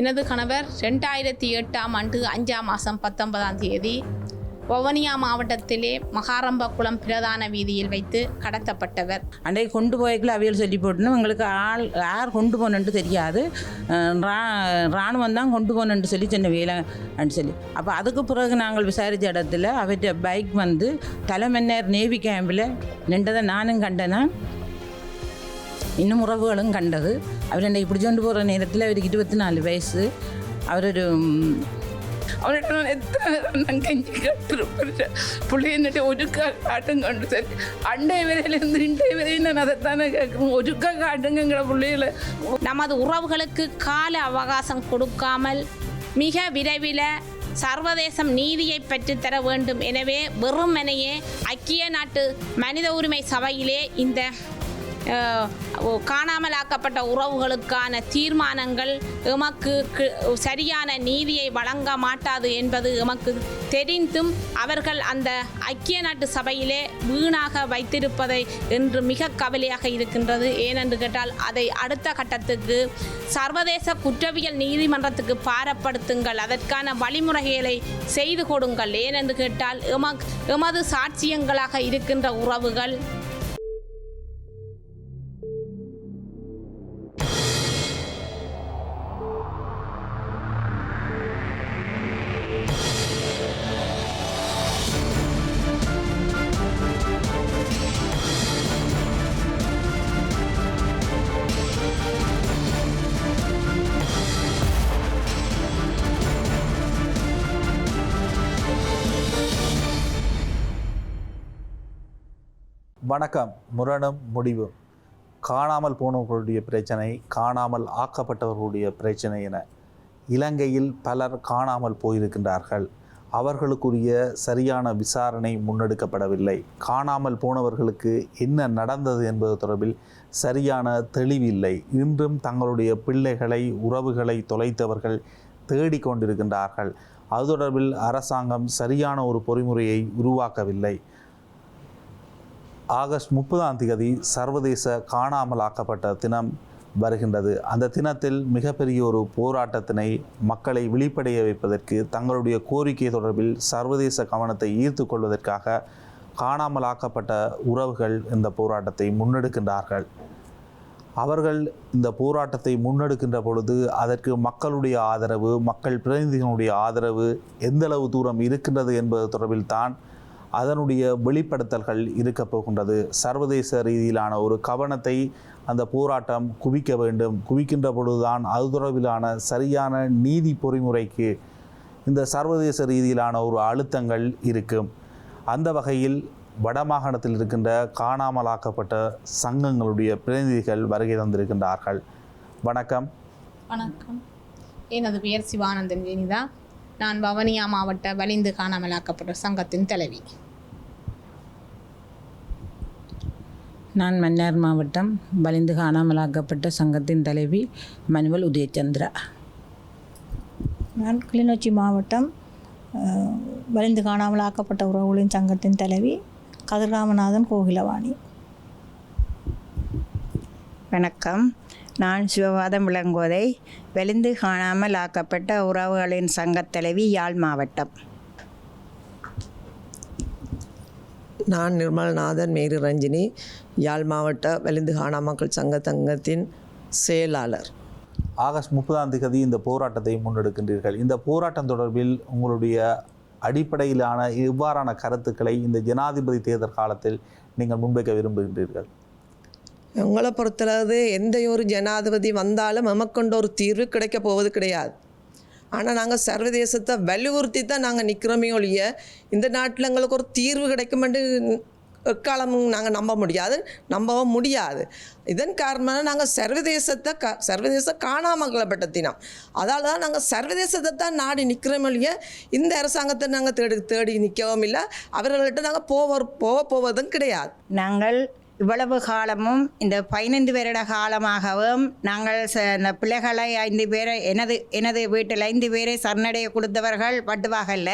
எனது கணவர் ரெண்டாயிரத்தி எட்டாம் ஆண்டு அஞ்சாம் மாதம் பத்தொன்பதாம் தேதி வவுனியா மாவட்டத்திலே மகாரம்பக்குளம் பிரதான வீதியில் வைத்து கடத்தப்பட்டவர். அன்றைக்கு கொண்டு போய்க்குள்ள அவியல் சொல்லி போட்டுன்னு எங்களுக்கு ஆள் யார் கொண்டு போனன்ட்டு தெரியாது. ரா இராணுவம் தான் கொண்டு போனன்ட்டு சொல்லி சொன்ன வேலைன்னு சொல்லி. அப்போ அதுக்கு பிறகு நாங்கள் விசாரித்த இடத்துல அவற்ற பைக் வந்து தலைமன்னர் நேவி கேம்பில் நின்றதை நானும் கண்டேனா. இன்னும் உறவுகளும் கண்டது. അവരെന്നെ പിടിച്ചോണ്ട് പോകുന്ന നേരത്തിൽ അവർക്ക് ഇരുപത്തിനാല് വയസ്സ്. അവരൊരു അവരുടെ എത്ര കഞ്ഞി കട്ടു പുള്ളി എന്നിട്ട് ഒരുക്ക കാട്ടും കണ്ടു. സാർ അണ്ടേ വരെയിലിருந்து இண்டே வரையும் நான் அதைத்தானே கேட்கணும் ஒருக்க காட்டுங்கிற பிள்ளைகளை நமது உறவுகளுக்கு கால அவகாசம் கொடுக்காமல் மிக விரைவில் சர்வதேசம் நீதியை பெற்றுத்தர வேண்டும். எனவே வெறுமனையே ஐக்கிய நாட்டு மனித உரிமை சபையிலே இந்த காணாமல் ஆக்கப்பட்ட காணாமலாக்கப்பட்ட உறவுகளுக்கான தீர்மானங்கள் எமக்கு சரியான நீதியை வழங்க மாட்டாது என்பது எமக்கு தெரிந்தும் அவர்கள் அந்த ஐக்கிய நாட்டு சபையிலே வீணாக வைத்திருப்பதை என்று மிக கவலையாக இருக்கின்றது. ஏனென்று கேட்டால் அதை அடுத்த கட்டத்துக்கு சர்வதேச குற்றவியல் நீதிமன்றத்துக்கு பாரப்படுத்துங்கள். அதற்கான வழிமுறைகளை செய்து கொடுங்கள். ஏனென்று கேட்டால் எமக் எமது சாட்சியங்களாக இருக்கின்ற உறவுகள் வணக்கம். முரணும் முடிவும் காணாமல் போனவர்களுடைய பிரச்சனை காணாமல் ஆக்கப்பட்டவர்களுடைய பிரச்சனை என இலங்கையில் பலர் காணாமல் போயிருக்கின்றார்கள். அவர்களுக்குரிய சரியான விசாரணை முன்னெடுக்கப்படவில்லை. காணாமல் போனவர்களுக்கு என்ன நடந்தது என்பது தொடர்பில் சரியான தெளிவில்லை. இன்றும் தங்களுடைய பிள்ளைகளை உறவுகளை தொலைத்தவர்கள் தேடிக்கொண்டிருக்கின்றார்கள். அது தொடர்பில் அரசாங்கம் சரியான ஒரு பொறிமுறையை உருவாக்கவில்லை. ஆகஸ்ட் முப்பதாம் தேதி சர்வதேச காணாமல் ஆக்கப்பட்ட தினம் வருகின்றது. அந்த தினத்தில் மிகப்பெரிய ஒரு போராட்டத்தினை மக்களை விழிப்படைய வைப்பதற்கு தங்களுடைய கோரிக்கை தொடர்பில் சர்வதேச கவனத்தை ஈர்த்து கொள்வதற்காக காணாமல் ஆக்கப்பட்ட உறவுகள் இந்த போராட்டத்தை முன்னெடுக்கின்றார்கள். அவர்கள் இந்த போராட்டத்தை முன்னெடுக்கின்ற பொழுது அதற்கு மக்களுடைய ஆதரவு மக்கள் பிரதிநிதிகளுடைய ஆதரவு எந்தளவு தூரம் இருக்கின்றது என்பது தொடர்பில் தான் அதனுடைய வெளிப்படுத்தல்கள் இருக்கப் போகின்றது. சர்வதேச ரீதியிலான ஒரு கவனத்தை அந்த போராட்டம் குவிக்க வேண்டும். குவிக்கின்ற பொழுதுதான் அது தொடர்பிலான சரியான நீதி பொறிமுறைக்கு இந்த சர்வதேச ரீதியிலான ஒரு அழுத்தங்கள் இருக்கும். அந்த வகையில் வடமாகாணத்தில் இருக்கின்ற காணாமலாக்கப்பட்ட சங்கங்களுடைய பிரதிநிதிகள் வருகை தந்திருக்கின்றார்கள். வணக்கம். வணக்கம். எனது பெயர் சிவானந்தன் ஜெனிதா. நான் வவனியா மாவட்ட வலிந்து காணாமலாக்கப்பட்ட சங்கத்தின் தலைவி. நான் மன்னார் மாவட்டம் வலிந்து காணாமலாக்கப்பட்ட சங்கத்தின் தலைவி மனுவல் உதயச்சந்திரா. நான் கிளிநொச்சி மாவட்டம் வலிந்து காணாமல் ஆக்கப்பட்ட உறவுகளின் சங்கத்தின் தலைவி கதிர்ராமநாதன் கோகிலவாணி. வணக்கம். நான் சிவபாதம் விளங்கோதை வெளிந்து காணாமல் ஆக்கப்பட்ட உறவுகளின் சங்கத் தலைவி யாழ் மாவட்டம். நான் நிர்மல்நாதன் மேரி ரஞ்சினி யாழ் மாவட்ட வெளிந்து காணாமக்கள் சங்க சங்கத்தின் செயலாளர். ஆகஸ்ட் முப்பதாம் தேதி இந்த போராட்டத்தை முன்னெடுக்கின்றீர்கள். இந்த போராட்டம் தொடர்பில் உங்களுடைய அடிப்படையிலான இவ்வாறான கருத்துக்களை இந்த ஜனாதிபதி தேர்தல் காலத்தில் நீங்கள் முன்வைக்க விரும்புகின்றீர்கள். உங்களை பொறுத்தளவு எந்த ஒரு ஜனாதிபதி வந்தாலும் எமக்கொண்ட ஒரு தீர்வு கிடைக்க போவது கிடையாது. ஆனால் நாங்கள் சர்வதேசத்தை வலியுறுத்தி தான் நாங்கள் நிற்கிறோமே ஒழிய இந்த நாட்டில் எங்களுக்கு ஒரு தீர்வு கிடைக்குமென்று எக்காலமும் நாங்கள் நம்ப முடியாது நம்பவும் முடியாது. இதன் காரணமாக நாங்கள் சர்வதேசத்தை க சர்வதேச காணாமங்களப்பட்ட தினம் அதால் தான் நாங்கள் சர்வதேசத்தை தான் நாடி நிற்கிறோம் ஒழிய இந்த அரசாங்கத்தை நாங்கள் தேடி தேடி நிற்கவும் இல்லை அவர்கள்ட்ட நாங்கள் போவ போக போவதும் கிடையாது. நாங்கள் இவ்வளவு காலமும் இந்த பதினைந்து வருட காலமாகவும் நாங்கள் ச- இந்த பிள்ளைகளை ஐந்து பேரை எனது எனது வீட்டில் ஐந்து பேரை சரணடைய கொடுத்தவர்கள் பட்டுவாகல்ல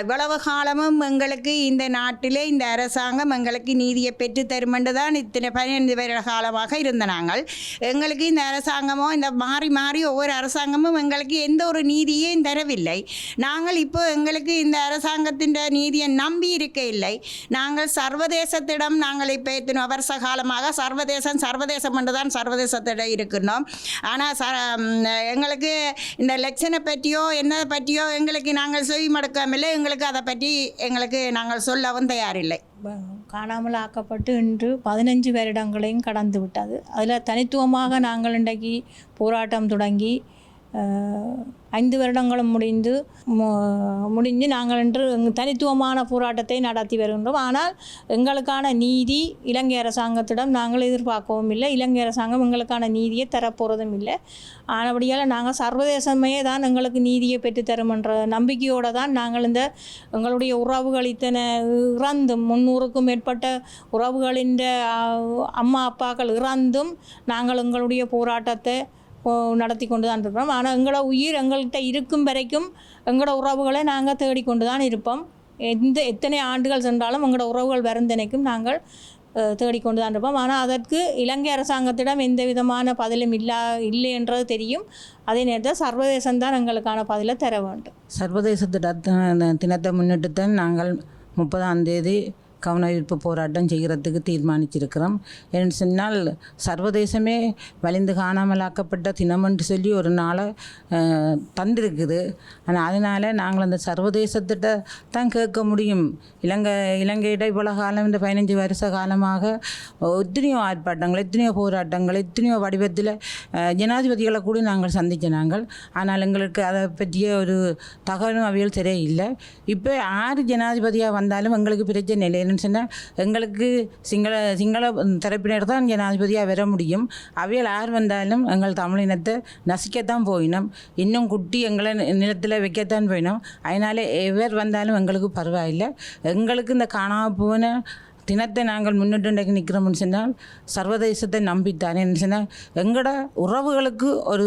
இவ்வளவு காலமும் எங்களுக்கு இந்த நாட்டிலே இந்த அரசாங்கம் எங்களுக்கு நீதியை பெற்று தருமென்று தான் இத்தனை பதினைந்து வருட காலமாக இருந்த நாங்கள். எங்களுக்கு இந்த அரசாங்கமோ இந்த மாறி மாறி ஒவ்வொரு அரசாங்கமும் எங்களுக்கு எந்த ஒரு நீதியையும் தரவில்லை. நாங்கள் இப்போ எங்களுக்கு இந்த அரசாங்கத்தின் நீதியை நம்பி இருக்க இல்லை. நாங்கள் சர்வதேசத்திடம் நாங்கள் இப்போ எத்தனை வருஷ காலமாக சர்வதேசம் சர்வதேசம் என்று தான் சர்வதேசத்திட இருக்கணும் ஆனால் ச எங்களுக்கு இந்த லெக்ஷனை பற்றியோ என்ன பற்றியோ எங்களுக்கு நாங்கள் செவி மடுக்காமலே எங்களுக்கு அதை பற்றி எங்களுக்கு நாங்கள் சொல்லவும் தயாரில்லை. காணாமல் ஆக்கப்பட்டு இன்று பதினஞ்சு வருடங்களையும் கடந்து விட்டது. அதில் தனித்துவமாக நாங்கள் இன்றைக்கு போராட்டம் தொடங்கி ஐந்து வருடங்களும் முடிந்து மு- முடிஞ்சு நாங்கள் இன்று தனித்துவமான போராட்டத்தை நடத்தி வருகின்றோம். ஆனால் எங்களுக்கான நீதி இலங்கை அரசாங்கத்திடம் நாங்கள் எதிர்பார்க்கவும் இல்லை. இலங்கை அரசாங்கம் எங்களுக்கான நீதியை தரப்போகிறதும் இல்லை. ஆனபடியால் நாங்கள் சர்வதேசமே தான் எங்களுக்கு நீதியை பெற்றுத்தரும் என்ற நம்பிக்கையோடு தான் நாங்கள் இந்த எங்களுடைய உறவுகள் இத்தனை இறந்தும் முந்நூறுக்கும் மேற்பட்ட உறவுகளின் அம்மா அப்பாக்கள் இறந்தும் நாங்கள் எங்களுடைய போராட்டத்தை நடத்தி கொண்டு தான் இருப்போம். ஆனால் எங்களோட உயிர் எங்கள்கிட்ட இருக்கும் வரைக்கும் எங்களோட உறவுகளை நாங்கள் தேடிக்கொண்டு தான் இருப்போம். எந்த எத்தனை ஆண்டுகள் சென்றாலும் எங்களோட உறவுகள் வருந்தனைக்கும் நாங்கள் தேடிக்கொண்டு தான் இருப்போம். ஆனால் அதற்கு இலங்கை அரசாங்கத்திடம் எந்த விதமான பதிலும் இல்லா இல்லை என்றது தெரியும். அதே நேரத்தில் சர்வதேசம் தான் எங்களுக்கான பதிலை தர வேண்டும். சர்வதேச தினத்த- தினத்தை முன்னிட்டு தான் நாங்கள் முப்பதாம் தேதி கவன ஈர்ப்பு போராட்டம் செய்கிறதுக்கு தீர்மானிச்சிருக்கிறோம். ஏன்னு சொன்னால் சர்வதேசமே வலிந்து காணாமலாக்கப்பட்ட தினம் என்று சொல்லி ஒரு நாளை தந்திருக்குது. ஆனால் அதனால் நாங்கள் அந்த சர்வதேசத்திட்ட தான் கேட்க முடியும். இலங்கை இலங்கையிட இவ்வளோ காலம் இந்த பதினஞ்சு வருஷ காலமாக எத்தனையோ ஆர்ப்பாட்டங்கள் எத்தனையோ போராட்டங்கள் எத்தனையோ வடிவத்தில் ஜனாதிபதிகளை கூட நாங்கள் சந்திச்ச நாங்கள். ஆனால் எங்களுக்கு அதை பற்றிய ஒரு தகவலும் அவைகள் இல்லை இப்போ ஆறு ஜனாதிபதியாக வந்தாலும் எங்களுக்கு பிரச்சனை இல்லை. என்னன்னு சொன்னால் எங்களுக்கு சிங்கள சிங்கள தரப்பினர் தான் ஜனாதிபதியாக வர முடியும். அவையில் யார் வந்தாலும் எங்கள் தமிழினத்தை நசிக்கத்தான் போயினோம். இன்னும் குட்டி எங்களை நிலத்தில் வைக்கத்தான் போயினோம். அதனால் எவர் வந்தாலும் எங்களுக்கு பரவாயில்லை. எங்களுக்கு இந்த காணாமல் போன தினத்தை நாங்கள் முன்னிட்டு நிற்கிறோம்னு சொன்னால் சர்வதேசத்தை நம்பித்தானே சொன்னால் எங்களோட உறவுகளுக்கு ஒரு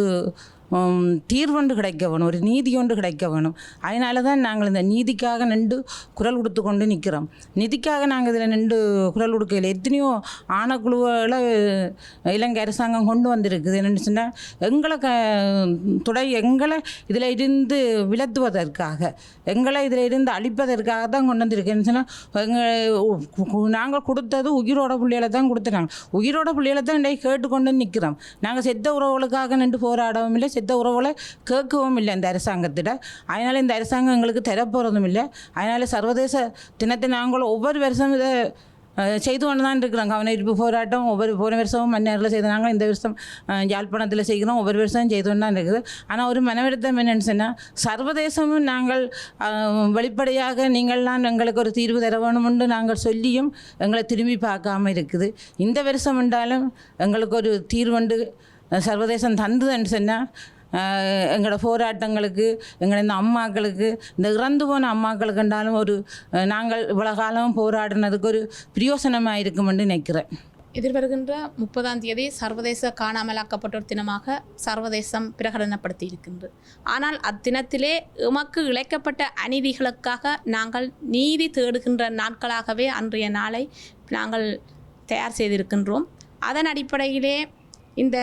தீர்வொன்று கிடைக்க வேணும் ஒரு நீதி ஒன்று கிடைக்க வேணும். அதனால தான் நாங்கள் இந்த நீதிக்காக நின்று குரல் கொடுத்து கொண்டு நிற்கிறோம் நிதிக்காக நாங்கள் இதில் நின்று குரல் கொடுக்கல. எத்தனையோ ஆணக்குழுவில் இலங்கை அரசாங்கம் கொண்டு வந்திருக்குது. என்னென்னு சொன்னால் எங்களை க துடை எங்களை இதில் இருந்து விலத்துவதற்காக எங்களை இதில் இருந்து அழிப்பதற்காக தான் கொண்டு வந்திருக்கேன்னு சொன்னால் எங்கள் நாங்கள் கொடுத்தது உயிரோட பிள்ளைகளை தான் கொடுத்துட்டாங்க. உயிரோட பிள்ளைகளை தான் இன்றைக்கு கேட்டுக்கொண்டு நிற்கிறோம் நாங்கள் செத்த உறவுகளுக்காக நின்று போராடவும் இல்லை செத்த உறவுகளை கேட்கவும் இல்லை இந்த அரசாங்கத்திட. அதனால் இந்த அரசாங்கம் எங்களுக்கு தரப்போகிறதும் இல்லை அதனால் சர்வதேச தினத்தை நாங்கள் ஒவ்வொரு வருஷம் இதை செய்து கொண்டு தான் இருக்கிறோம். கவன போராட்டம் ஒவ்வொரு போன வருஷமும் மன்னரில் செய்தாங்க இந்த வருஷம் அஹ், யாழ்ப்பாணத்தில் செய்கிறோம். ஒவ்வொரு வருஷமும் செய்து கொண்டு தான் இருக்குது. ஆனால் ஒரு மனவருத்தம் என்னென்னு சொன்னால் சர்வதேசமும் நாங்கள் வெளிப்படையாக நீங்கள்லாம் எங்களுக்கு ஒரு தீர்வு தர வேணும்னு நாங்கள் சொல்லியும் எங்களை திரும்பி பார்க்காம இருக்குது. இந்த வருஷம் என்றாலும் எங்களுக்கு ஒரு தீர்வுண்டு அஹ், சர்வதேசம் தந்ததுன்னு சொன்னால் எங்களோட போராட்டங்களுக்கு எங்களை இந்த அம்மாக்களுக்கு இந்த இறந்து போன அம்மாக்களுக்கு என்றாலும் ஒரு நாங்கள் இவ்வளோ காலம் போராடினதுக்கு ஒரு பிரயோசனமாக இருக்குமென்று நினைக்கிறேன். எதிர்வருகின்ற முப்பதாம் தேதி சர்வதேச காணாமலாக்கப்பட்டோர் தினமாக சர்வதேசம் பிரகடனப்படுத்தி இருக்கின்றது ஆனால் அத்தினத்திலே எமக்கு இழைக்கப்பட்ட அநீதிகளுக்காக நாங்கள் நீதி தேடுகின்ற நாட்களாகவே அன்றைய நாளை நாங்கள் தயார் செய்திருக்கின்றோம். அதன் அடிப்படையிலே இந்த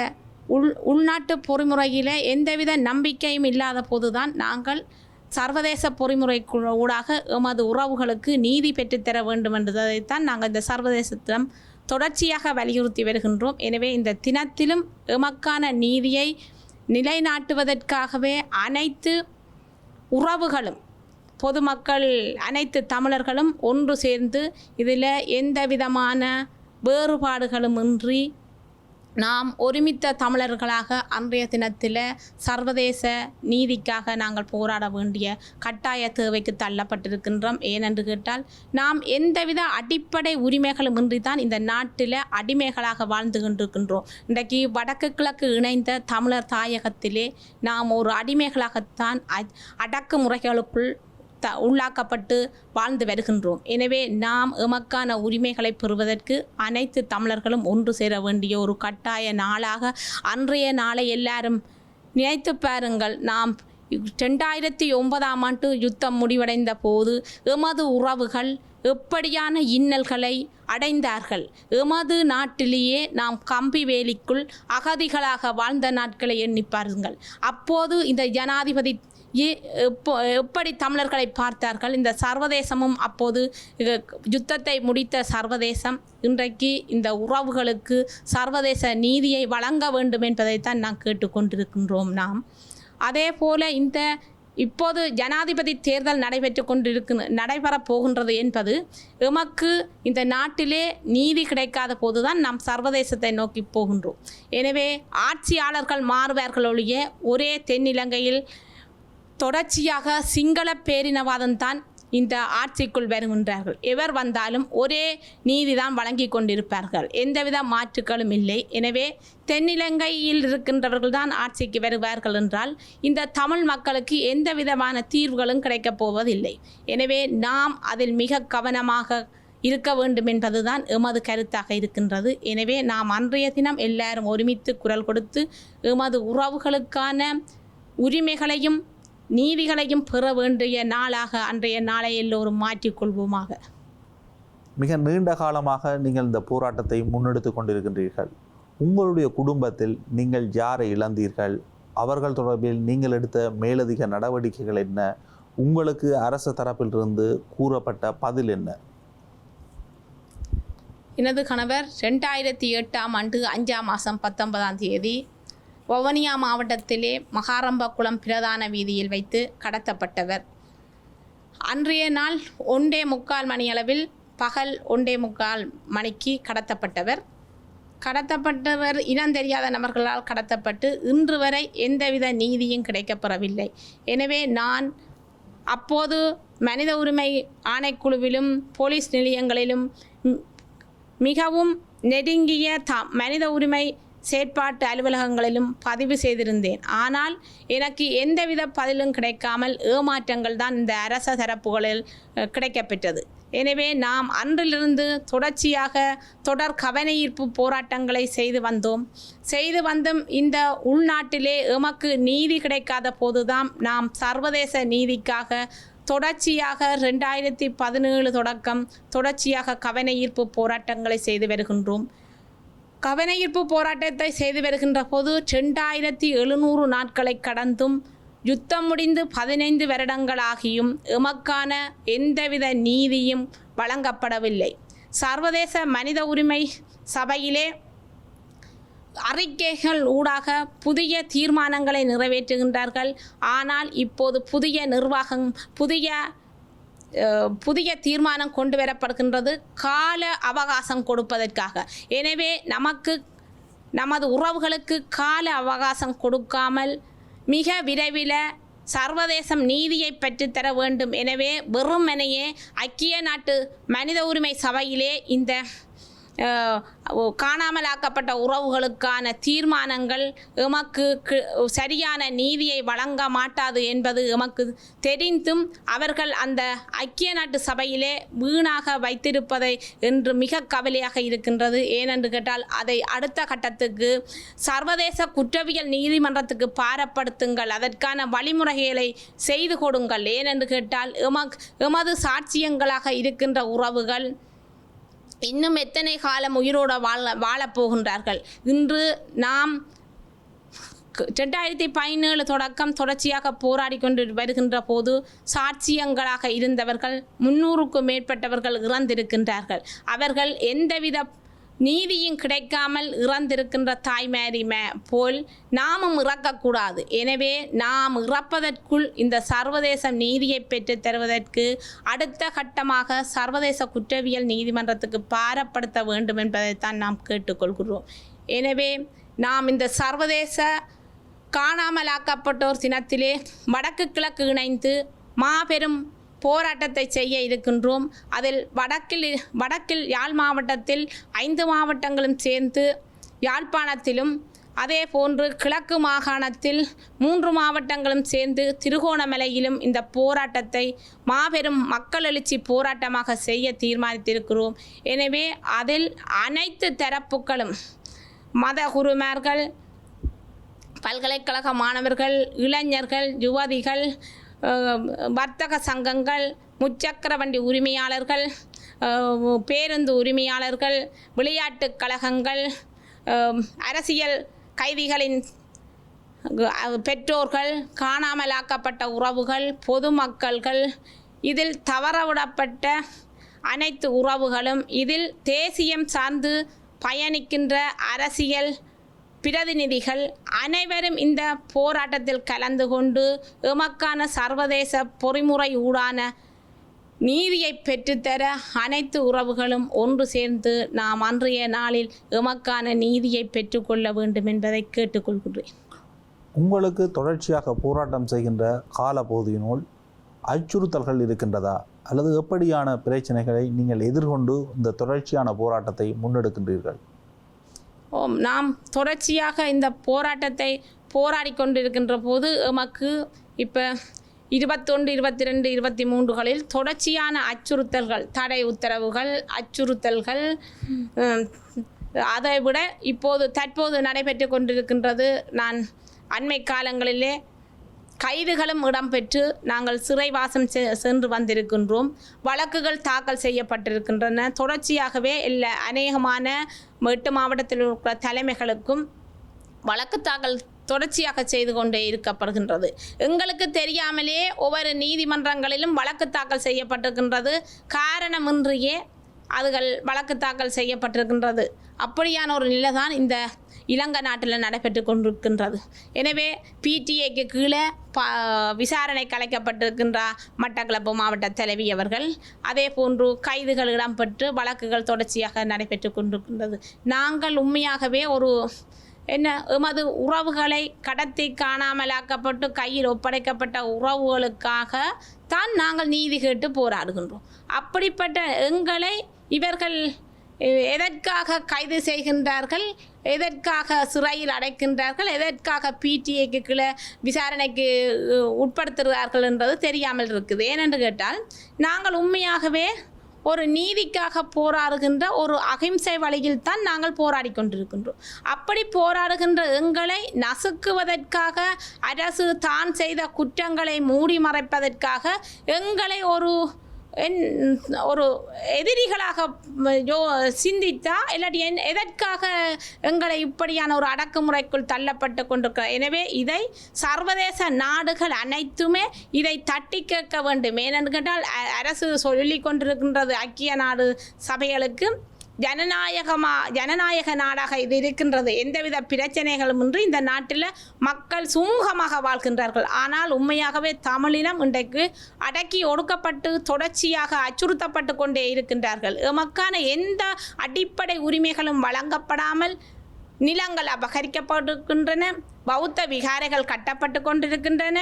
உள் உள்நாட்டு பொறிமுறையில் எந்தவித நம்பிக்கையும் இல்லாத போதுதான் நாங்கள் சர்வதேச பொறிமுறை ஊடாக எமது உறவுகளுக்கு நீதி பெற்றுத்தர வேண்டும் என்பதைத்தான் நாங்கள் இந்த சர்வதேசத்திடம் தொடர்ச்சியாக வலியுறுத்தி வருகின்றோம். எனவே இந்த தினத்திலும் எமக்கான நீதியை நிலைநாட்டுவதற்காகவே அனைத்து உறவுகளும் பொதுமக்கள் அனைத்து தமிழர்களும் ஒன்று சேர்ந்து இதில் எந்த விதமான வேறுபாடுகளும் இன்றி நாம் ஒருமித்த தமிழர்களாக அன்றைய தினத்தில் சர்வதேச நீதிக்காக நாங்கள் போராட வேண்டிய கட்டாய தேவைக்கு தள்ளப்பட்டிருக்கின்றோம். ஏனென்று கேட்டால் நாம் எந்தவித அடிப்படை உரிமைகளும் இன்றி தான் இந்த நாட்டில் அடிமைகளாக வாழ்ந்து கொண்டிருக்கின்றோம். இன்றைக்கு வடக்கு கிழக்கு இணைந்த தமிழர் தாயகத்திலே நாம் ஒரு அடிமைகளாகத்தான் அடக்கு அடக்குமுறைகளுக்குள் த உள்ளாக்கப்பட்டு வாழ்ந்து வருகின்றோம். எனவே நாம் எமக்கான உரிமைகளை பெறுவதற்கு அனைத்து தமிழர்களும் ஒன்று சேர வேண்டிய ஒரு கட்டாய நாளாக அன்றைய நாளை எல்லாரும் நினைத்து பாருங்கள். நாம் ரெண்டாயிரத்தி ஒன்பதாம் ஆண்டு யுத்தம் முடிவடைந்த போது எமது உறவுகள் எப்படியான இன்னல்களை அடைந்தார்கள்? எமது நாட்டிலேயே நாம் கம்பி வேலிக்குள் அகதிகளாக வாழ்ந்த நாட்களை எண்ணி பாருங்கள். அப்போது இந்த ஜனாதிபதி எப்படி தமிழர்களை பார்த்தார்கள்? இந்த சர்வதேசமும் அப்போது யுத்தத்தை முடித்த சர்வதேசம் இன்றைக்கு இந்த உறவுகளுக்கு சர்வதேச நீதியை வழங்க வேண்டும் என்பதைத்தான் நாம் கேட்டுக்கொண்டிருக்கின்றோம் நாம். அதே போல இந்த இப்போது ஜனாதிபதி தேர்தல் நடைபெற்று கொண்டிருக்கு நடைபெறப் போகின்றது என்பது எமக்கு இந்த நாட்டிலே நீதி கிடைக்காத போதுதான் நாம் சர்வதேசத்தை நோக்கி போகின்றோம். எனவே ஆட்சியாளர்கள் மாறுவார்கள் ஒழிய ஒரே தென்னிலங்கையில் தொடர்ச்சியாக சிங்கள பேரினவாதம் தான் இந்த ஆட்சிக்குள் வருகின்றார்கள். எவர் வந்தாலும் ஒரே நீதிதான் வழங்கி கொண்டிருப்பார்கள். எந்தவித மாற்றுக்களும் இல்லை. எனவே தென்னிலங்கையில் இருக்கின்றவர்கள் தான் ஆட்சிக்கு வருவார்கள் என்றால் இந்த தமிழ் மக்களுக்கு எந்த விதமான தீர்வுகளும் கிடைக்கப் போவதில்லை. எனவே நாம் அதில் மிக கவனமாக இருக்க வேண்டும் என்பதுதான் எமது கருத்தாக இருக்கின்றது. எனவே நாம் அன்றைய தினம் எல்லாரும் ஒருமித்து குரல் கொடுத்து எமது உறவுகளுக்கான உரிமைகளையும் நீதிகளையும் பெற வேண்டிய நாளாக அன்றைய நாளை எல்லோரும் மாற்றிக்கொள்வோமாக மிக நீண்ட காலமாக நீங்கள் இந்த போராட்டத்தை முன்னெடுத்து கொண்டிருக்கின்றீர்கள். உங்களுடைய குடும்பத்தில் நீங்கள் யாரை இழந்தீர்கள்? அவர்கள் தொடர்பில் நீங்கள் எடுத்த மேலதிக நடவடிக்கைகள் என்ன? உங்களுக்கு அரசு தரப்பிலிருந்து கூறப்பட்ட பதில் என்ன? எனது கணவர் ரெண்டாயிரத்தி எட்டாம் ஆண்டு அஞ்சாம் மாதம் பத்தொன்பதாம் தேதி வவுனியா மாவட்டத்திலே மகாரம்பக்குளம் பிரதான வீதியில் வைத்து கடத்தப்பட்டவர். அன்றைய நாள் ஒன்றே முக்கால் மணியளவில் பகல் ஒன்றே முக்கால் மணிக்கு கடத்தப்பட்டவர். கடத்தப்பட்டவர் இனம் தெரியாத நபர்களால் கடத்தப்பட்டு இன்று வரை எந்தவித நீதியும் கிடைக்கப்பெறவில்லை. எனவே நான் அப்போது மனித உரிமை ஆணைக்குழுவிலும் போலீஸ் நிலையங்களிலும் மிகவும் நெருங்கிய த மனித உரிமை செயற்பாட்டு அலுவலகங்களிலும் பதிவு செய்திருந்தேன். ஆனால் எனக்கு எந்தவித பதிலும் கிடைக்காமல் ஏமாற்றங்கள் தான் இந்த அரச தரப்புகளில் கிடைக்கப்பெற்றது. எனவே நாம் அன்றிலிருந்து தொடர்ச்சியாக தொடர் கவனஈர்ப்பு போராட்டங்களை செய்து வந்தோம். செய்து வந்தும் இந்த உள்நாட்டிலே எமக்கு நீதி கிடைக்காத போதுதான் நாம் சர்வதேச நீதிக்காக தொடர்ச்சியாக ரெண்டாயிரத்தி பதினேழு தொடக்கம் தொடர்ச்சியாக கவனஈர்ப்பு போராட்டங்களை செய்து வருகின்றோம். கவனஈர்ப்பு போராட்டத்தை செய்து வருகின்ற போது ரெண்டாயிரத்தி எழுநூறு நாட்களை கடந்தும் யுத்தம் முடிந்து பதினைந்து வருடங்களாகியும் எமக்கான எந்தவித நீதியும் வழங்கப்படவில்லை. சர்வதேச மனித உரிமை சபையிலே அறிக்கைகள் ஊடாக புதிய தீர்மானங்களை நிறைவேற்றுகின்றார்கள். ஆனால் இப்போது புதிய நிர்வாகம் புதிய புதிய தீர்மானம் கொண்டு வரப்படுகின்றது கால அவகாசம் கொடுப்பதற்காக. எனவே நமக்கு நமது உறவுகளுக்கு கால அவகாசம் கொடுக்காமல் மிக விரைவில் சர்வதேசம் நீதியை பெற்றுத்தர வேண்டும். எனவே வெறுமனையே ஐக்கிய நாட்டு மனித உரிமை சபையிலே இந்த காணாமலாக்கப்பட்ட உறவுகளுக்கான தீர்மானங்கள் எமக்கு சரியான நீதியை வழங்க மாட்டாது என்பது எமக்கு தெரிந்தும் அவர்கள் அந்த ஐக்கிய நாட்டு சபையிலே வீணாக வைத்திருப்பதை என்று மிக கவலையாக இருக்கின்றது. ஏனென்று கேட்டால் அதை அடுத்த கட்டத்துக்கு சர்வதேச குற்றவியல் நீதிமன்றத்துக்கு பாரப்படுத்துங்கள். அதற்கான வழிமுறைகளை செய்து கொடுங்கள். ஏனென்று கேட்டால் எமக் எமது சாட்சியங்களாக இருக்கின்ற உறவுகள் இன்னும் எத்தனை காலம் உயிரோடு வாழ வாழப் போகின்றார்கள்? இன்று நாம் ரெண்டாயிரத்தி பதினேழு தொடக்கம் தொடர்ச்சியாக போராடி கொண்டு வருகின்ற போது சாட்சியங்களாக இருந்தவர்கள் முன்னூறுக்கும் மேற்பட்டவர்கள் இறந்திருக்கின்றார்கள். அவர்கள் எந்தவித நீதியும் கிடைக்காமல் இறந்திருக்கின்ற தாய்மாரி மே போல் நாமும் இறக்கக்கூடாது. எனவே நாம் இறப்பதற்குள் இந்த சர்வதேச நீதியை பெற்றுத் தருவதற்கு அடுத்த கட்டமாக சர்வதேச குற்றவியல் நீதிமன்றத்துக்கு பாரப்படுத்த வேண்டும் என்பதைத்தான் நாம் கேட்டுக்கொள்கிறோம். எனவே நாம் இந்த சர்வதேச காணாமலாக்கப்பட்டோர் தினத்திலே வடக்கு கிழக்கு இணைந்து மாபெரும் போராட்டத்தை செய்ய இருக்கின்றோம். அதில் வடக்கில் வடக்கில் யாழ் மாவட்டத்தில் ஐந்து மாவட்டங்களும் சேர்ந்து யாழ்ப்பாணத்திலும் அதே போன்று கிழக்கு மாகாணத்தில் மூன்று மாவட்டங்களும் சேர்ந்து திருகோணமலையிலும் இந்த போராட்டத்தை மாபெரும் மக்கள் எழுச்சி போராட்டமாக செய்ய தீர்மானித்திருக்கிறோம். எனவே அதில் அனைத்து தரப்புகளும் மத குருமார்கள் பல்கலைக்கழக மாணவர்கள் இளைஞர்கள் யுவதிகள் வர்த்தக சங்கங்கள் முச்சக்கர வண்டி உரிமையாளர்கள் பேருந்து உரிமையாளர்கள் விளையாட்டு கழகங்கள் அரசியல் கைதிகளின் பெற்றோர்கள் காணாமலாக்கப்பட்ட உறவுகள் பொதுமக்கள்கள் இதில் தவறவிடப்பட்ட அனைத்து உறவுகளும் இதில் தேசியம் சார்ந்து பயணிக்கின்ற அரசியல் பிரதிநிதிகள் அனைவரும் இந்த போராட்டத்தில் கலந்து கொண்டு எமக்கான சர்வதேச பொறிமுறை ஊடான நீதியை பெற்றுத்தர அனைத்து உறவுகளும் ஒன்று சேர்ந்து நாம் அன்றைய நாளில் எமக்கான நீதியை பெற்றுக்கொள்ள வேண்டும் என்பதை கேட்டுக்கொள்கிறேன் உங்களுக்கு தொடர்ச்சியாக போராட்டம் செய்கின்ற காலப்பகுதியினுள் அச்சுறுத்தல்கள் இருக்கின்றதா? அல்லது எப்படியான பிரச்சனைகளை நீங்கள் எதிர்கொண்டு இந்த தொடர்ச்சியான போராட்டத்தை முன்னெடுக்கின்றீர்கள்? நாம் தொடர்ச்சியாக இந்த போராட்டத்தை போராடி கொண்டிருக்கின்ற போது எமக்கு இப்போ இருபத்தொன்று இருபத்தி ரெண்டு இருபத்தி மூன்றுகளில் தொடர்ச்சியான அச்சுறுத்தல்கள் தடை உத்தரவுகள் அச்சுறுத்தல்கள் அதை விட இப்போது தற்போது நடைபெற்று கொண்டிருக்கின்றது நான் அண்மை காலங்களிலே கைதுகளும் இடம்பெற்று நாங்கள் சிறைவாசம் செ- சென்று வந்திருக்கின்றோம். வழக்குகள் தாக்கல் செய்யப்பட்டிருக்கின்றன. தொடர்ச்சியாகவே இல்லை அநேகமான எட்டு மாவட்டத்தில் இருக்கிற தலைமைகளுக்கும் வழக்கு தாக்கல் தொடர்ச்சியாக செய்து கொண்டே இருக்கப்படுகின்றது எங்களுக்கு தெரியாமலே ஒவ்வொரு நீதிமன்றங்களிலும் வழக்கு தாக்கல் செய்யப்பட்டிருக்கின்றது. காரணமின்றியே அதுகள் வழக்கு தாக்கல் செய்யப்பட்டிருக்கின்றது. அப்படியான ஒரு நிலை தான் இந்த இலங்கை நாட்டில் நடைபெற்று கொண்டிருக்கின்றது. எனவே பிடிஏக்கு கீழே ப விசாரணை கலைக்கப்பட்டிருக்கின்ற மட்டக்களப்பு மாவட்ட தலைவி அவர்கள் அதே போன்று கைதுகள் இடம்பெற்று வழக்குகள் தொடர்ச்சியாக நடைபெற்று கொண்டிருக்கின்றது. நாங்கள் உண்மையாகவே ஒரு என்ன எமது உறவுகளை கடத்தி காணாமலாக்கப்பட்டு கையில் ஒப்படைக்கப்பட்ட உறவுகளுக்காக தான் நாங்கள் நீதி கேட்டு போராடுகின்றோம். அப்படிப்பட்ட எங்களை இவர்கள் எதற்காக கைது செய்கின்றார்கள்? எதற்காக சிறையில் அடைக்கின்றார்கள்? எதற்காக பிடிஏக்கு கீழே விசாரணைக்கு உட்படுத்துகிறார்கள் என்றது தெரியாமல் இருக்குது. ஏனென்று கேட்டால் நாங்கள் உண்மையாகவே ஒரு நீதிக்காக போராடுகின்ற ஒரு அகிம்சை வழியில் தான் நாங்கள் போராடி கொண்டிருக்கின்றோம். அப்படி போராடுகின்ற எங்களை நசுக்குவதற்காக அரசு தான் செய்த குற்றங்களை மூடி மறைப்பதற்காக எங்களை ஒரு என் ஒரு எதிரிகளாக யோ சிந்தித்தா இல்லாட்டி என் எதற்காக எங்களை இப்படியான ஒரு அடக்குமுறைக்குள் தள்ளப்பட்டு கொண்டிருக்க? எனவே இதை சர்வதேச நாடுகள் அனைத்துமே இதை தட்டி கேட்க வேண்டும். ஏனென்று கேட்டால் அரசு சொல்லி கொண்டிருக்கின்றது ஐக்கிய நாடு சபைகளுக்கு ஜனநாயகமா ஜனநாயக நாடாக இது இருக்கின்றது. எந்தவித பிரச்சனைகளும் இன்றி இந்த நாட்டில் மக்கள் சுமூகமாக வாழ்கின்றார்கள். ஆனால் உண்மையாகவே தமிழினம் இன்றைக்கு அடக்கி ஒடுக்கப்பட்டு தொடர்ச்சியாக அச்சுறுத்தப்பட்டு கொண்டே இருக்கின்றார்கள். எமக்கான எந்த அடிப்படை உரிமைகளும் வழங்கப்படாமல் நிலங்கள் அபகரிக்கப்பட்டிருக்கின்றன. பௌத்த விகாரைகள் கட்டப்பட்டு கொண்டிருக்கின்றன.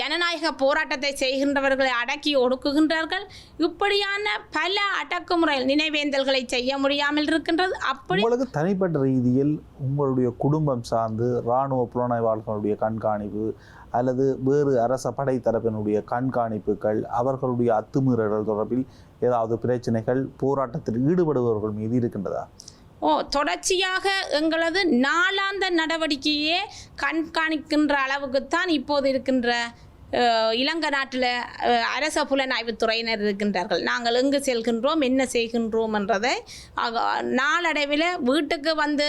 ஜனநாயக போராட்டத்தை செய்கின்றவர்களை அடக்கி ஒடுக்குகின்றார்கள். இப்படியான பல அடக்குமுறை நினைவேந்தல்களை செய்ய முடியாமல் இருக்கின்றது. அப்படி உங்களுக்கு தனிப்பட்ட ரீதியில் உங்களுடைய குடும்பம் சார்ந்து இராணுவ புலனாய்வாளர்களுடைய கண்காணிப்பு அல்லது வேறு அரச படை தரப்பினுடைய கண்காணிப்புகள் அவர்களுடைய அத்துமீறல்கள் தொடர்பில் ஏதாவது பிரச்சனைகள் போராட்டத்தில் ஈடுபடுபவர்கள் மீது இருக்கின்றதா? ஓ தொடர்ச்சியாக எங்களது நாளாந்த நடவடிக்கையே கண்காணிக்கின்ற அளவுக்குத்தான் இப்போது இருக்கின்ற இலங்கை நாட்டில் அரச புலனாய்வுத்துறையினர் இருக்கின்றார்கள். நாங்கள் எங்கு செல்கின்றோம் என்ன செய்கின்றோம் என்றதை நாளடைவில் வீட்டுக்கு வந்து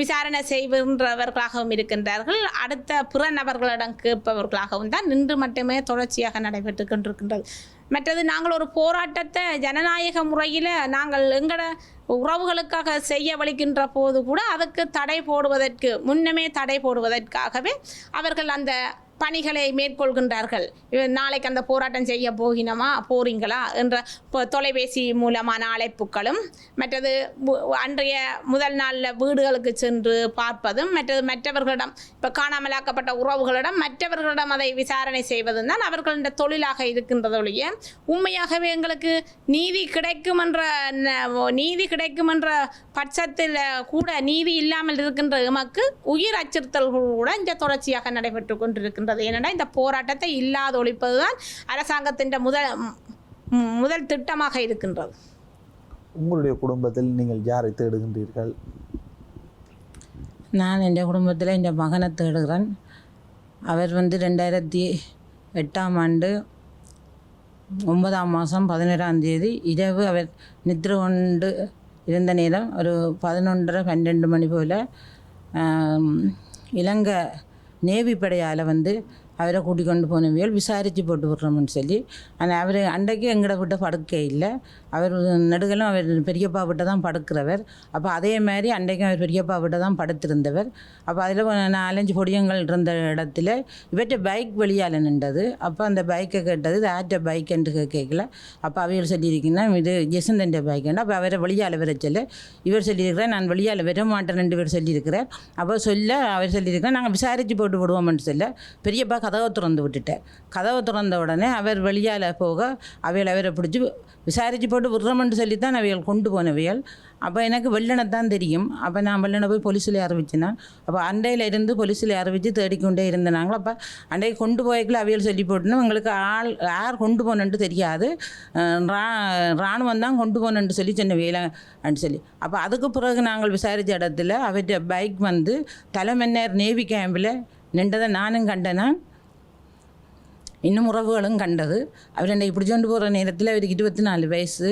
விசாரணை செய்கின்றவர்களாகவும் இருக்கின்றார்கள். அடுத்த பிற நபர்களிடம் கேட்பவர்களாகவும் தான் நின்று மட்டுமே தொடர்ச்சியாக நடைபெற்று கொண்டிருக்கின்றது மற்றது நாங்கள் ஒரு போராட்டத்தை ஜனநாயக முறையில் நாங்கள் எங்களோட உறவுகளுக்காக செய்ய வலிக்கின்ற போது கூட அதுக்கு தடை போடுவதற்கு முன்னமே தடை போடுவதற்காகவே அவர்கள் அந்த பணிகளை மேற்கொள்கின்றார்கள். நாளைக்கு அந்த போராட்டம் செய்ய போகினோமா? போறீங்களா? என்ற இப்போ தொலைபேசி மூலமான அழைப்புகளும் மற்றது அன்றைய முதல் நாளில் வீடுகளுக்கு சென்று பார்ப்பதும் மற்றது மற்றவர்களிடம் இப்போ காணாமலாக்கப்பட்ட உறவுகளிடம் மற்றவர்களிடம் அதை விசாரணை செய்வதும் தான் அவர்களின் தொழிலாக இருக்கின்றதொழிய உண்மையாகவே எங்களுக்கு நீதி கிடைக்கும் என்ற நீதி கிடைக்கும் என்ற பட்சத்தில் கூட நீதி இல்லாமல் இருக்கின்ற எமக்கு உயிர் அச்சுறுத்தல்கள் கூட இந்த தொடர்ச்சியாக நடைபெற்று கொண்டிருக்கின்றது. ஏனென்றால் இந்த போராட்டத்தை இல்லாத ஒழிப்பதுதான் அரசாங்கத்தின் முதல் முதல் திட்டமாக இருக்கின்றது. உங்களுடைய குடும்பத்தில் நீங்கள் யாரை தேடுகின்றீர்கள்? நான் என் குடும்பத்தில் என் மகனை தேடுகிறேன். அவர் வந்து ரெண்டாயிரத்தி எட்டாம் ஆண்டு ஒன்பதாம் மாதம் பதினேழாம் தேதி இரவு அவர் நித்திர கொண்டு இருந்த நேரம் ஒரு பதினொன்றரை பன்னெண்டு மணி போல் இலங்கை நேவி படையால் வந்து அவரை கூட்டிக் கொண்டு போனவியல் விசாரித்து போட்டு விடுறோம்னு சொல்லி ஆனால் அவர் அன்றைக்கு எங்கட விட்ட படுக்கே இல்லை. அவர் நடுகளும் அவர் பெரியப்பா விட்ட தான் படுக்கிறவர். அப்போ அதே மாதிரி அன்றைக்கும் அவர் பெரியப்பா விட்ட தான் படுத்திருந்தவர். அப்போ அதில் நாலஞ்சு பொடியங்கள் இருந்த இடத்துல இவற்றை பைக் வெளியால் நின்றது. அப்போ அந்த பைக்கை கேட்டது இது ஆற்ற பைக் என்று கேட்கல அப்போ அவையில் சொல்லியிருக்கீங்கன்னா இது ஜெசந்தன் பைக்குன்னு அப்போ அவரை வெளியால் வர சொல்ல. இவர் சொல்லியிருக்கிறார் நான் வெளியால் வர மாட்டேன் ரெண்டு பேர் சொல்லியிருக்கிறார். அப்போ சொல்ல அவர் சொல்லியிருக்கிறார் நாங்கள் விசாரித்து போட்டு விடுவோம்னு சொல்ல. பெரியப்பா கதவை திறந்து விட்டுட்டேன். கதவை திறந்த உடனே அவர் வெளியால் போக அவையில் அவரை பிடிச்சி விசாரித்து போட்டு விடுறோம்னு சொல்லி தான் அவைகள் கொண்டு போனவைகள். அப்போ எனக்கு வெள்ளனைத்தான் தெரியும். அப்போ நான் வெள்ளனை போய் போலீஸில் அறிவிச்சினேன் அப்போ அண்டையில் இருந்து போலீஸில் அறிவித்து தேடிக்கொண்டே இருந்தாங்களோ அப்போ அண்டையை கொண்டு போய்க்குள்ள அவியல் சொல்லி போட்டுன்னு எங்களுக்கு ஆள் யார் கொண்டு போனன்ட்டு தெரியாது. ரா இராணுவம் தான் கொண்டு போனன்ட்டு சொல்லி சொன்ன வேலைன்னு சொல்லி. அப்போ அதுக்கு பிறகு நாங்கள் விசாரித்த இடத்துல அவர்கிட்ட பைக் வந்து தலைமன்னர் நேவி கேம்பில் நின்றதை நானும் கண்டேன்? இன்னும் உறவுகளும் கண்டது அவர் என்னை பிடிச்சோண்டு போகிற நேரத்தில் அவருக்கு இருபத்தி நாலு வயசு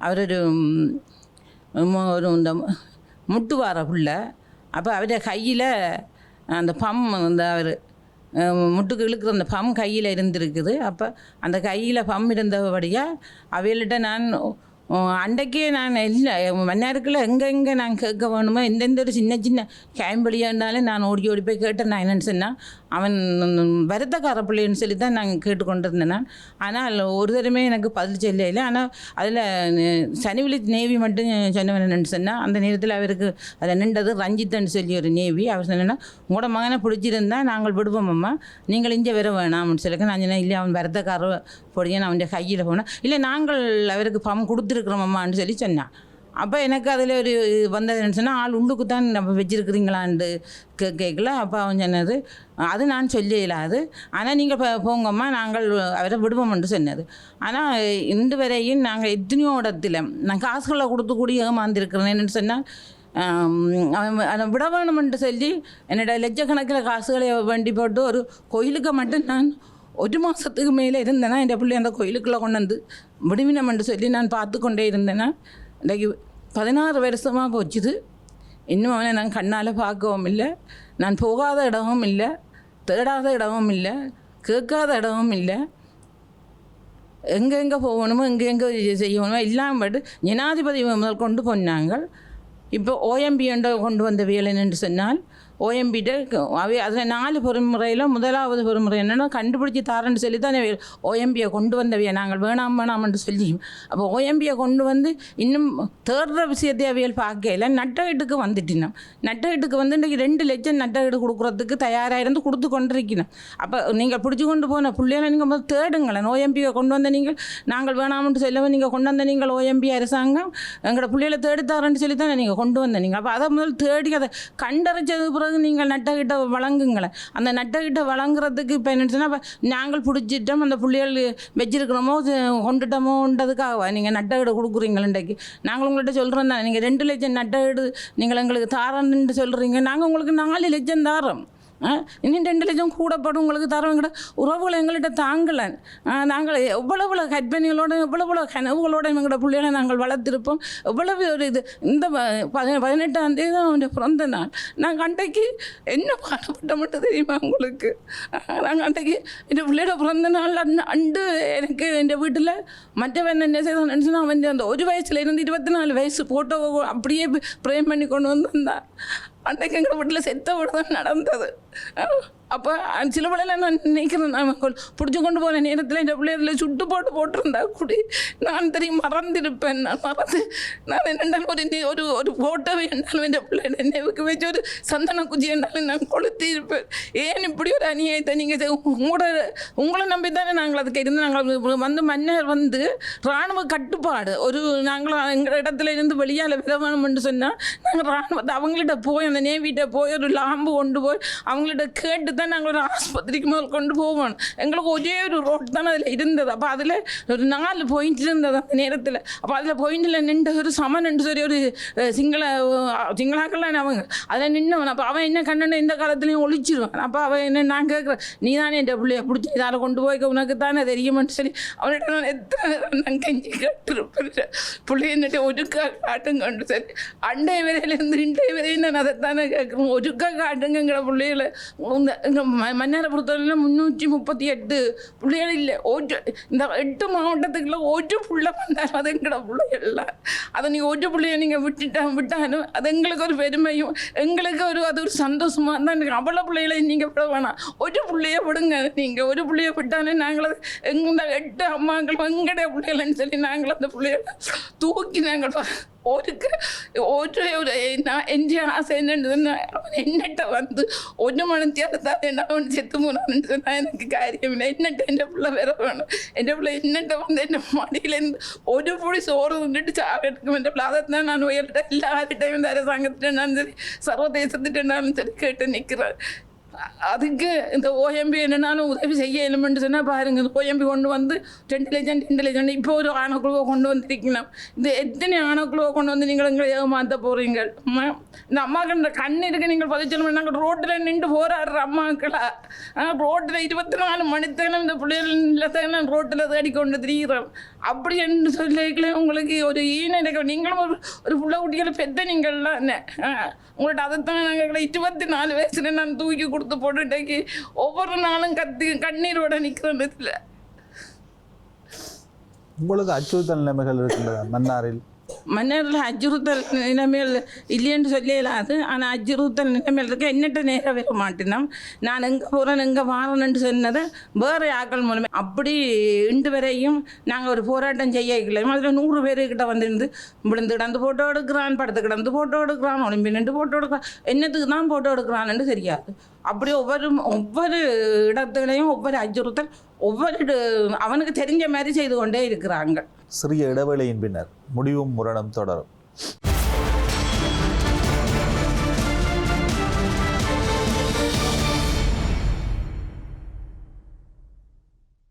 அவர் ஒரு ஒரு இந்த முட்டு முட்டுவார புள்ள அப்போ அவருடைய கையில் அந்த பம் அந்த அவர் முட்டுக்கு இழுக்கிற அந்த பம் கையில் இருந்திருக்குது அப்போ அந்த கையில் பம் இருந்தபடியாக அவைகள்கிட்ட நான் உம், அன்றைக்கே நான் இல்லை மன்னாருக்குள்ள எங்கெங்கே நான் கேட்க வேணுமோ எந்தெந்த ஒரு சின்ன சின்ன கேம்பளியாண்டாலும் நான் ஓடி ஓடி போய் கேட்டேன் நான் என்னென்னு சொன்னால் அவன் வருத்தக்கார பிள்ளைன்னு சொல்லி தான் நாங்கள் கேட்டுக்கொண்டிருந்தேன். நான் ஆனால் ஒரு தருமே எனக்கு பதில் சொல்லல. ஆனால் அதில் சனிவிலி நேவி மட்டும் சொன்னவன் சொன்னால் அந்த நேரத்தில் அவருக்கு அதில் நின்றது ரஞ்சித்தன்னு சொல்லி ஒரு நேவி அவர் சொன்னேன்னா உங்களோட மகனை பிடிச்சிருந்தா நாங்கள் விடுவோம் அம்மா. நீங்கள் இங்கே வர வேணாம்னு சொல்லிக்க நான் சொன்னேன் இல்லை அவன் வருத்தக்கார பொடியன் அவன் கையில் போனால் இல்லை நாங்கள் அவருக்கு பம் கொடுத்துருக்குறோம் அம்மான்னு சொல்லி சொன்னான் அப்போ எனக்கு அதில் ஒரு வந்ததுன்னு சொன்னால் ஆள் உள்ளுக்கு தான் நம்ம வச்சிருக்கிறீங்களான்னு கே கேட்கல அப்போ அவன் சொன்னது அது நான் சொல்ல இயலாது ஆனால் நீங்கள் இப்போ போங்கம்மா நாங்கள் அவரை விடுவோம்னு சொன்னது. ஆனால் இன்று வரையும் நாங்கள் எத்தனையோ இடத்துல நான் காசுகளை கொடுத்து கூடி ஏமாந்துருக்கிறேன்னு சொன்னால் அவன் அவன் விட வேணுமென்று சொல்லி என்னோட லட்சக்கணக்கில் காசுகளை வேண்டி போட்டு ஒரு கோயிலுக்கு மட்டும் நான் ஒரு மாதத்துக்கு மேலே இருந்தேன்னா என் பிள்ளை அந்த கோயிலுக்குள்ளே கொண்டு வந்து விடுவினமென்று சொல்லி நான் பார்த்து கொண்டே இருந்தேன்னா இன்றைக்கு பதினாறு வருஷமாக போச்சுது. இன்னும் அவனை நான் கண்ணால் பார்க்கவும் இல்லை. நான் போகாத இடமும் இல்லை. தேடாத இடமும் இல்லை. கேட்காத இடமும் இல்லை. எங்கெங்கே போகணுமோ எங்கெங்கே செய்யணுமோ எல்லாம் பட்டு ஜனாதிபதி முதல் கொண்டு போனாங்கள் இப்போ ஓஎம்பி கொண்டு வந்த வேலை என்று சொன்னால் ஓஎம்பிட்ட அவை அதில் நாலு பொறுமுறையில் முதலாவது பொறுமுறை என்னென்னா கண்டுபிடிச்சி தாரன்னு சொல்லி தான் ஓஎம்பியை கொண்டு வந்தவையை. நாங்கள் வேணாம் வேணாம்னு சொல்லி அப்போ ஓஎம்பியை கொண்டு வந்து இன்னும் தேடுற விஷயத்தை அவைகள் பார்க்கல நட்டகட்டுக்கு வந்துட்டினோம். நட்டகட்டுக்கு வந்து இன்றைக்கு ரெண்டு லட்சம் நட்டகட்டு கொடுக்குறதுக்கு தயாராக இருந்து கொடுத்து கொண்டிருக்கணும் அப்போ நீங்கள் பிடிச்சி கொண்டு போன பிள்ளைகளை நீங்கள் முதல் தேடுங்களேன். ஓஎம்பியை கொண்டு வந்த நீங்கள் நாங்கள் வேணாம்னு சொல்லவும் நீங்கள் கொண்டு வந்த நீங்கள் ஓஎம்பி அரசாங்கம் எங்களோட பிள்ளைகளை தேடித்தாரன்னு சொல்லி தானே நீங்கள் கொண்டு வந்த நீங்கள். அப்போ அதை முதல் தேடி அதை கண்டறிஞ்சது பிறகு நீங்கள் நட்டகிட்ட வழங்குங்களேன். அந்த நட்டகிட்ட வழங்குறதுக்கு இப்போ என்ன சொன்னால் இப்போ நாங்கள் பிடிச்சிட்டோம் அந்த பிள்ளைகள் வச்சிருக்கிறோமோ கொண்டுட்டோமோன்றதுக்காகவா நீங்கள் நட்டகிட கொடுக்குறீங்கள இன்றைக்கு. நாங்கள் உங்கள்கிட்ட சொல்கிறோம் தான் நீங்கள் ரெண்டு லட்சம் நட்டகிடு நீங்கள் எங்களுக்கு தாரன்னு சொல்கிறீங்க நாங்கள் உங்களுக்கு நாலு லட்சம் தாரோம். இன்னும் ரெண்டு லட்சம் கூடப்படும் உங்களுக்கு தரவங்கிட்ட உறவுகளை எங்கள்கிட்ட தாங்கலை நாங்கள் எவ்வளவு கற்பனைகளோட எவ்வளவு கனவுகளோட எங்களோட பிள்ளைகளை நாங்கள் வளர்த்திருப்போம் எவ்வளவு ஒரு இது இந்த பதினெட்டாம் தேதி தான் அவனுடைய பிறந்த நாள் நாங்கள் அன்றைக்கு என்ன பாடுபட்ட மட்டும் தெரியுமா உங்களுக்கு நாங்கள் அன்றைக்கு என் பிள்ளையோட பிறந்த நாள் அன்று அண்டு எனக்கு என் வீட்டில் மற்றவன் என்ன செய்தான் நினச்சுன்னா அவன் அந்த ஒரு வயசுலேருந்து இருபத்தி நாலு வயசு ஃபோட்டோ அப்படியே பிரேம் பண்ணி கொண்டு வந்து வந்தான் அன்றைக்கு எங்கள் வீட்டில் செத்த விட நடந்தது. அப்போ சில வேளையில் நான் நினைக்கிறேன் நான் பிடிச்சி கொண்டு போன நேரத்தில் இந்த பிள்ளைகளில் சுட்டு போட்டு போட்டிருந்தா கூட நான் தெரியும் மறந்திருப்பேன். நான் மறந்து நான் என்னென்றாலும் ஒரு ஒரு ஒரு ஃபோட்டோவை என்றாலும் என் பிள்ளை நினைவுக்கு வச்சு ஒரு சந்தன குச்சி என்றாலும் நான் கொளுத்தி இருப்பேன் ஏன் இப்படி ஒரு அநியாயத்தை நீங்கள் உங்களோட உங்களை நம்பி தானே நாங்கள் அதுக்கு இருந்து நாங்கள் வந்து மன்னர் வந்து இராணுவ கட்டுப்பாடு ஒரு நாங்கள் எங்கள் இடத்துல இருந்து வெளியால் விட சொன்னால் நாங்கள் இராணுவத்தை அவங்கள்ட்ட போய் அந்த நேவிட்ட போய் ஒரு லாம்பு கொண்டு போய் அவங்கள்ட்ட கேட்டு தான் நாங்கள் ஒரு ஆஸ்பத்திரிக்கு முதல் கொண்டு போவோம் எங்களுக்கு ஒரே ஒரு ரோட் தான் அதில் இருந்தது அப்போ அதில் ஒரு நாலு பாயிண்ட் இருந்தது அந்த நேரத்தில் அப்போ அதில் பாயிண்டில் நின்று ஒரு சம நின்று சரி ஒரு சிங்கள அஹ், அவங்க அதில் நின்னவன் அப்போ அவன் என்ன கண்ணனை இந்த காலத்துலேயும் ஒழிச்சிருவான் அப்போ அவன் என்ன நான் கேட்குறேன் நீ தானே என் பிள்ளைய பிடிச்சி இதால் கொண்டு போய் உனக்கு தானே தெரியுமென்னு சொல்லி அவன்கிட்ட நான் எத்தனை நேரம் நான் கஞ்சி கேட்டுருப்பேன் பிள்ளை என்னட்டு ஒருக்கா காட்டும் கண்டு சரி அண்டை வரையிலேருந்து இண்டை வரையும் நான் அதைத்தானே கேட்குறேன் ஒருக்கா காட்டுங்கிற பிள்ளைகளை மன்னரை பொறுத்தவரையில முந்நூற்றி முப்பத்தி எட்டு பிள்ளைகள் இல்லை. ஒரு இந்த எட்டு மாவட்டத்துக்குள்ள ஒரு புள்ள வந்தாலும் அது எங்களோட பிள்ளைகள்ல அதை நீங்கள் ஒரு பிள்ளைய நீங்கள் விட்டுட்டா விட்டாலும் அது எங்களுக்கு ஒரு பெருமையும் எங்களுக்கு ஒரு அது ஒரு சந்தோஷமாக இருந்தால் எனக்கு அவ்வளோ பிள்ளைகளை நீங்கள் விட வேணாம். ஒரு பிள்ளைய விடுங்க. நீங்கள் ஒரு பிள்ளைய விட்டாலும் நாங்கள் எங்கள் எட்டு அம்மாங்களும் எங்களுடைய பிள்ளைகள்னு சொல்லி நாங்கள் அந்த பிள்ளைகளை തൂക്കി ഞങ്ങൾ ഓർക്ക് ഓരോ എൻ്റെ ആശയെന്നുണ്ട് എന്നിട്ട് വന്ന് ഒരു മണിത്യാർത്താതെ അവൻ ചെത്ത് മൂന്നാണ്ട് എനിക്ക് കാര്യമില്ല എന്നിട്ട് എൻ്റെ പിള്ള വേറെ വേണം എൻ്റെ പിള്ള എന്നിട്ട് വന്ന് എൻ്റെ മടിയിലെന്ത് ഒരു പൊടി ചോറ് തിന്നിട്ട് ചാവെടുക്കും എൻ്റെ പിള്ള അതെത്താൻ ഞാൻ ഉയർട്ടെ എല്ലാവരുടെയും തരം സംഘത്തിനുണ്ടാകും ശരി സർവ്വദേശത്തിനുണ്ടാകും ശരി കേട്ട് നിൽക്കുന്നത് அதுக்கு இந்த ஓஎம்பி என்னன்னாலும் உதவி செய்ய இல்லைமென்று சொன்னால் பாருங்க. இந்த ஓஎம்பி கொண்டு வந்து ரெண்டு லட்சம் ரெண்டு லட்சம் இப்போ ஒரு ஆணக்குழுவை கொண்டு வந்திருக்கணும். இந்த எத்தனை ஆணக்குழுவை கொண்டு வந்து நீங்கள் எங்களை ஏமாற்ற போகிறீங்க இந்த அம்மாக்கு இந்த கண் இருக்கு. நீங்கள் பதிச்சலும் நாங்கள் ரோட்டில் நின்று போராடுற அம்மாக்களா? ரோட்டில் இருபத்தி நாலு மணித்தனம் இந்த பிள்ளைகள் தான் ரோட்டில் தேடி கொண்டு திரிகிறோம் அப்படி என்று சொல்லிக்கல உங்களுக்கு ஒரு ஈன நீங்களும் ஒரு ஒரு புள்ள குட்டிகளை பெத்த நீங்கள்லாம் என்ன? ஆ, உங்கள்ட்ட அதைத்தான் நாங்கள் இருபத்தி நாலு வயசுல நான் தூக்கி கொடுத்து போட்டுட்டேக்கு ஒவ்வொரு நாளும் கத்தி கண்ணீரோட நிற்கிறேன் இதில். உங்களுக்கு அச்சுறுத்தல் நிலைமைகள் இருக்கின்றன மன்னாரில்? மன்னர்கள் அச்சுறுத்தல் நிலைமையில் இல்லைன்னு சொல்லலாது ஆனால் அச்சுறுத்தல் நிலைமையில் இருக்க என்னட்ட நேரம் வர மாட்டேனோம் நான் எங்கே போகிறேன் எங்கே வாரேன்னு சொன்னதை வேறு ஆக்கள் மூலமே. அப்படி இன்று வரையும் நாங்கள் ஒரு போராட்டம் செய்ய இல்லை அதில் நூறு பேருக்கிட்ட வந்துருந்து விழுந்து கிடந்து ஃபோட்டோ எடுக்கிறான் படுத்து கிடந்து ஃபோட்டோ எடுக்கிறான் ஒலிம்பி நின்று ஃபோட்டோ எடுக்கிறான். என்னத்துக்கு தான் ஃபோட்டோ எடுக்கிறான்னு தெரியாது. அப்படி ஒவ்வொரு ஒவ்வொரு இடத்துலையும் ஒவ்வொரு அச்சுறுத்தல் ஒவ்வொரு அவனுக்கு தெரிஞ்ச மாதிரி செய்து கொண்டே இருக்கிறாங்க. சிறிய இடைவேளையின் பின்னர் முடிவும் முரணம் தொடரும்.